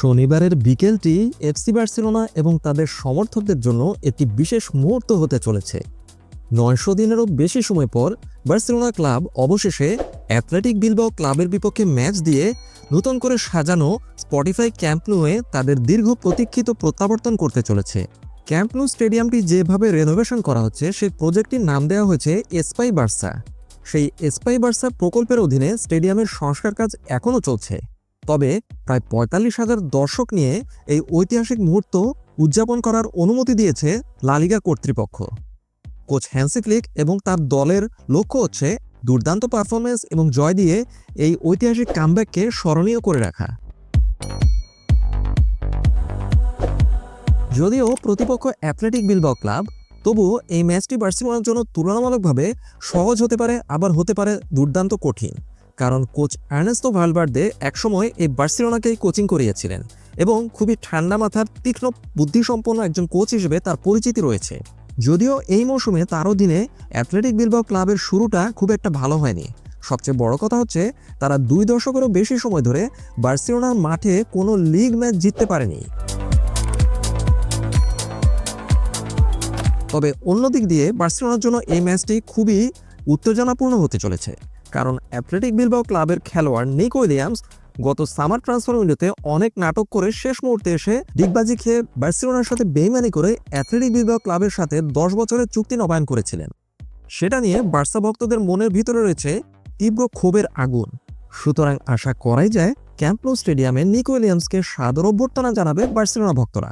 শনিবারের বিকেলটি FC Barcelona এবং তাদের সমর্থকদের জন্য একটি বিশেষ মুহূর্ত হতে চলেছে। নয়শো দিনেরও বেশি সময় পর বার্সেলোনা ক্লাব অবশেষে অ্যাথলেটিক বিলবাও ক্লাবের বিপক্ষে ম্যাচ দিয়ে নতুন করে সাজানো স্পটিফাই ক্যাম্পনুয়ে তাদের দীর্ঘ প্রতীক্ষিত প্রত্যাবর্তন করতে চলেছে। ক্যাম্পনু স্টেডিয়ামটি যেভাবে রেনোভেশন করা হচ্ছে সেই প্রজেক্টটির নাম দেওয়া হয়েছে এসপাই বার্সা। সেই এসপাই বার্সা প্রকল্পের অধীনে স্টেডিয়ামের সংস্কার কাজ এখনও চলছে। তবে প্রায় পঁয়তাল্লিশ হাজার দর্শক নিয়ে এই ঐতিহাসিক মুহূর্ত উদযাপন করার অনুমতি দিয়েছে লালিগা কর্তৃপক্ষ। কোচ হ্যান্সি ফ্লিক এবং তার দলের লক্ষ্য হচ্ছে দুর্দান্ত পারফরমেন্স এবং জয় দিয়ে এই ঐতিহাসিক কামব্যাককে স্মরণীয় করে রাখা। যদিও প্রতিপক্ষ অ্যাথলেটিক বিলবাও ক্লাব তবুও এই ম্যাচটি বার্সেলোনার জন্য তুলনামূলকভাবে সহজ হতে পারে, আবার হতে পারে দুর্দান্ত কঠিন। কারণ কোচ আর্নেস্তো ভালভার্দে একসময় এই বার্সেলোনাকেই কোচিং করিয়েছিলেন এবং খুবই ঠান্ডা মাথার তীক্ষ্ণ বুদ্ধিসম্পন্ন একজন কোচ হিসেবে তার পরিচিতি রয়েছে। যদিও এই মৌসুমে তার অধীনে অ্যাথলেটিক বিলবাও ক্লাবের শুরুটা খুব একটা ভালো হয়নি। সবচেয়ে বড় কথা হচ্ছে, তারা দুই দশকেরও বেশি সময় ধরে বার্সেলোনার মাঠে কোনো লিগ ম্যাচ জিততে পারেনি। তবে অন্যদিক দিয়ে বার্সেলোনার জন্য এই ম্যাচটি খুবই উত্তেজনাপূর্ণ হতে চলেছে। কারণ অ্যাথলেটিক বিলবাও ক্লাবের খেলোয়াড় নিক উইলিয়ামস গত সামার ট্রান্সফার উইন্ডোতে অনেক নাটক করে শেষ মুহূর্তে এসে ডিগবাজি খেয়ে বার্সেলোনার সাথে বেইমানি করে অ্যাথলেটিক বিলবাও ক্লাবের সাথে দশ বছরের চুক্তি নবায়ন করেছিলেন। সেটা নিয়ে বার্সা ভক্তদের মনের ভিতরে রয়েছে তীব্র ক্ষোভের আগুন। সুতরাং আশা করাই যায় ক্যাম্পনো স্টেডিয়ামে নিক উইলিয়ামসকে সাদর অভ্যর্থনা জানাবে বার্সেলোনা ভক্তরা।